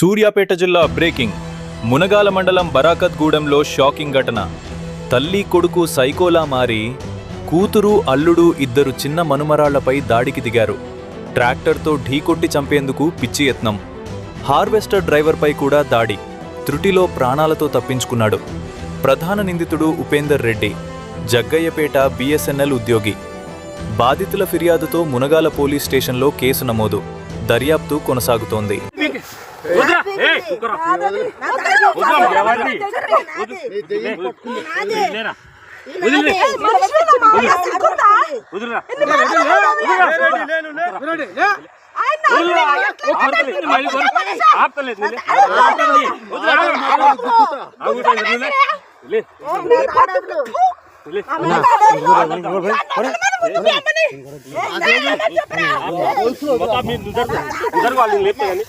సూర్యాపేట జిల్లా బ్రేకింగ్ మునగాల మండలం బరాకత్గూడెంలో షాకింగ్ ఘటన. తల్లి కొడుకు సైకోలా మారి కూతురు అల్లుడు ఇద్దరు చిన్న మనుమరాళ్ళపై దాడికి దిగారు. ట్రాక్టర్తో ఢీకొట్టి చంపేందుకు పిచ్చి యత్నం. హార్వెస్టర్ డ్రైవర్పై కూడా దాడి త్రుటిలో ప్రాణాలతో తప్పించుకున్నాడు. ప్రధాన నిందితుడు ఉపేందర్ రెడ్డి జగ్గయ్యపేట బిఎస్ఎన్ఎల్ ఉద్యోగి. బాధితుల ఫిర్యాదుతో మునగాల పోలీస్ స్టేషన్లో కేసు నమోదు దర్యాప్తు కొనసాగుతోంది. ఆపలేదు. మొత్తం మీరు ఇద్దరు ఇద్దరు వాళ్ళు. లేపే కానీ